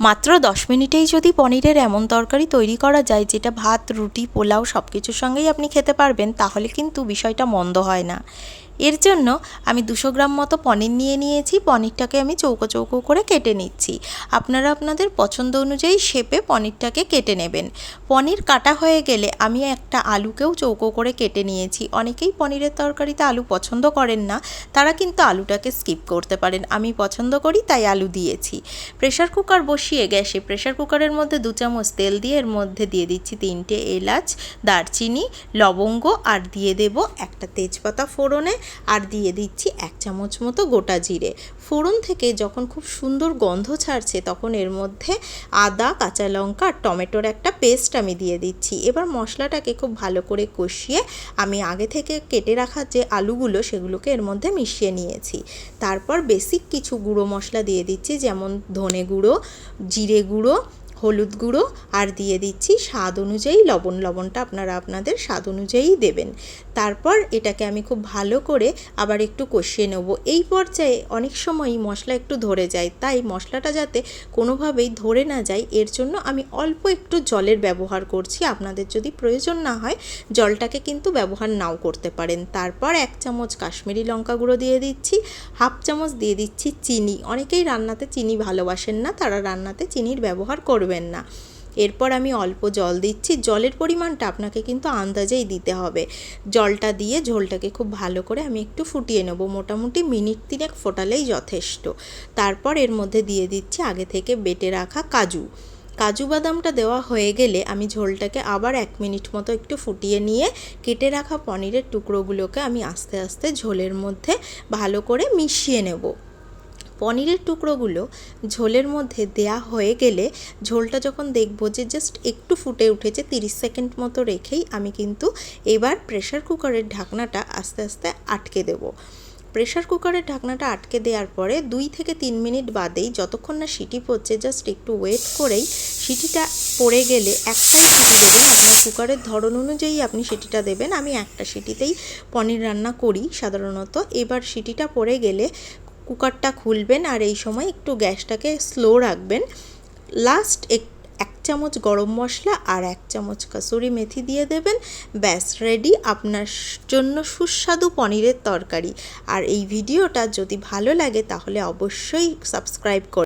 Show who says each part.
Speaker 1: মাত্র দশ মিনিটেই যদি পনিরের এমন তরকারি তৈরি করা যায়, যেটা ভাত, রুটি, পোলাও সব কিছুর সঙ্গেই আপনি খেতে পারবেন, তাহলে কিন্তু বিষয়টা মন্দ হয় না। এর জন্য আমি দুশো গ্রাম মতো পনির নিয়ে নিয়েছি। পনিরটাকে আমি চৌকো চৌকো করে কেটে নিচ্ছি। আপনারা আপনাদের পছন্দ অনুযায়ী শেপে পনিরটাকে কেটে নেবেন। পনির কাটা হয়ে গেলে আমি একটা আলুকেও চৌকো করে কেটে নিয়েছি। অনেকেই পনিরের তরকারিতে আলু পছন্দ করেন না। তারা কিন্তু আলুটাকে স্কিপ করতে পারেন। আমি পছন্দ করি, তাই আলু দিয়েছি। প্রেশার কুকার বসিয়ে গ্যাসে প্রেশার কুকারের মধ্যে দু চামচ তেল দিয়ে এর মধ্যে দিয়ে দিচ্ছি তিনটে এলাচ, দারচিনি, লবঙ্গ আর দিয়ে দেব একটা তেজপাতা ফোড়নে। আর দিয়ে দিচ্ছি এক চামচ মতো গোটা জিরে। ফোড়ন থেকে যখন খুব সুন্দর গন্ধ ছাড়ছে, তখন এর মধ্যে আদা, কাঁচা লঙ্কা আর টমেটোর একটা পেস্ট আমি দিয়ে দিচ্ছি। এবার মশলাটাকে খুব ভালো করে কষিয়ে আমি আগে থেকে কেটে রাখা যে আলুগুলো, সেগুলোকে এর মধ্যে মিশিয়ে নিয়েছি। তারপর বেসিক কিছু গুঁড়ো মশলা দিয়ে দিচ্ছি, যেমন ধনে গুঁড়ো, জিরে গুঁড়ো হলুদ গুঁড়ো আর দিয়ে দিচ্ছি স্বাদ অনুযায়ী লবণ। লবণটা আপনারা আপনাদের স্বাদ অনুযায়ী দেবেন। তারপর এটাকে আমি খুব ভালো করে আবার একটু কষিয়ে নেব। এই পর্যায়ে অনেক সময়ই মশলা একটু ধরে যায়, তাই মশলাটা যাতে কোনোভাবেই ধরে না যায়, এর জন্য আমি অল্প একটু জলের ব্যবহার করছি। আপনাদের যদি প্রয়োজন না হয়, জলটাকে কিন্তু ব্যবহার নাও করতে পারেন। তারপর এক চামচ কাশ্মীরি লঙ্কা গুঁড়ো দিয়ে দিচ্ছি, হাফ চামচ দিয়ে দিচ্ছি চিনি। অনেকেই রান্নাতে চিনি ভালোবাসেন না, তারা রান্নাতে চিনির ব্যবহার করবেন না। এরপর আমি অল্প জল দিচ্ছি। জলের পরিমাণটা আপনাকে কিন্তু আন্দাজেই দিতে হবে। জলটা দিয়ে ঝোলটাকে খুব ভালো করে আমি একটু ফুটিয়ে নেব। মোটামুটি মিনিট তিনেক ফোটালেই যথেষ্ট। তারপর এর মধ্যে দিয়ে দিচ্ছি আগে থেকে বেটে রাখা কাজু। কাজু বাদামটা দেওয়া হয়ে গেলে আমি ঝোলটাকে আবার এক মিনিট মতো একটু ফুটিয়ে নিয়ে কেটে রাখা পনিরের টুকরোগুলোকে আমি আস্তে আস্তে ঝোলের মধ্যে ভালো করে মিশিয়ে নেব। পনিরের টুকরোগুলো ঝোলের মধ্যে দেয়া হয়ে গেলে ঝোলটা যখন দেখব যে জাস্ট একটু ফুটে উঠেছে, তিরিশ সেকেন্ড মতো রেখেই আমি কিন্তু এবার প্রেশার কুকারের ঢাকনাটা আস্তে আস্তে আটকে দেবো। প্রেশার কুকারের ঢাকনাটা আটকে দেওয়ার পরে দুই থেকে তিন মিনিট বাদেই যতক্ষণ না সিটি পড়ছে জাস্ট একটু ওয়েট করেই সিটিটা পড়ে গেলে একটাই সিটি দেবেন, আপনার কুকারের ধরন অনুযায়ী আপনি সিটিটা দেবেন। আমি একটা সিটিতেই পনির রান্না করি সাধারণত। এবার সিটিটা পড়ে গেলে কুকারটা খুলবেন আর এই সময় একটু গ্যাসটাকে স্লো রাখবেন। লাস্ট এক এক চামচ গরম মশলা আর এক চামচ কাসুরি মেথি দিয়ে দেবেন। ব্যাস রেডি আপনার জন্য সুস্বাদু পনিরের তরকারি। আর এই ভিডিওটা যদি ভালো লাগে তাহলে অবশ্যই সাবস্ক্রাইব করুন